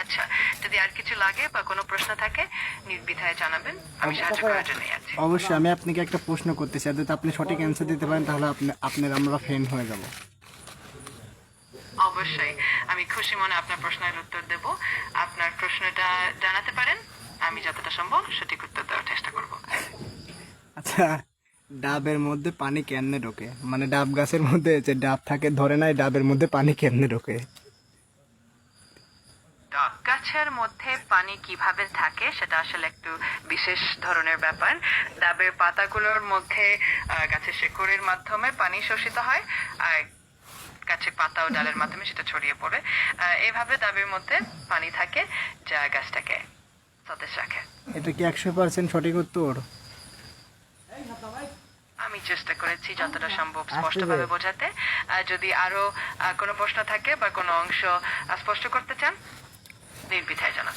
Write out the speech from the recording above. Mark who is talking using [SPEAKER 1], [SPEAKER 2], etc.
[SPEAKER 1] আচ্ছা যদি আর কিছু লাগে বা কোনো প্রশ্ন থাকে নির্দ্বিধায় জানাবেন। আমি সাহায্য করার জন্যই আছি।
[SPEAKER 2] অবশ্যই আমি আপনাকে একটা প্রশ্ন করতে চাই যদি আপনি সঠিক অ্যান্সার দিতে পারেন তাহলে আপনি আপনার আমরা ফ্রেন্ড হয়ে যাব।
[SPEAKER 1] অবশ্যই। আমি খুশি মনে আপনার প্রশ্নের উত্তর দেব। আপনার প্রশ্নটা জানাতে পারেন। আমি যতটা সম্ভব সঠিক উত্তর দেওয়ার চেষ্টা করব।
[SPEAKER 2] আচ্ছা ডাবের মধ্যে পানি কেমনে ঢোকে? মানে ডাব গাছের মধ্যে যে ডাব থাকে ধরে নাই ডাবের মধ্যে পানি কেমনে ঢোকে?
[SPEAKER 1] গাছের মধ্যে পানি কীভাবে থাকে সেটা আসলে একটু বিশেষ ধরনের ব্যাপার। ডাবের পাতাগুলোর মধ্যে গাছের শেকড়ের মাধ্যমে পানি শোষিত হয় আর গাছের পাতা ও ডালের মাধ্যমে সেটা ছড়িয়ে পড়ে। আহ, এইভাবে ডাবের মধ্যে পানি থাকে যা গাছটাকে সতেজ রাখে।
[SPEAKER 2] এটা কি একশো পার্সেন্ট সঠিক উত্তর?
[SPEAKER 1] আমি চেষ্টা করেছি যতটা সম্ভব স্পষ্টভাবে বোঝাতে। যদি আরও কোনো প্রশ্ন থাকে বা কোনো অংশ স্পষ্ট করতে চান নির্বিধায় জানাবেন।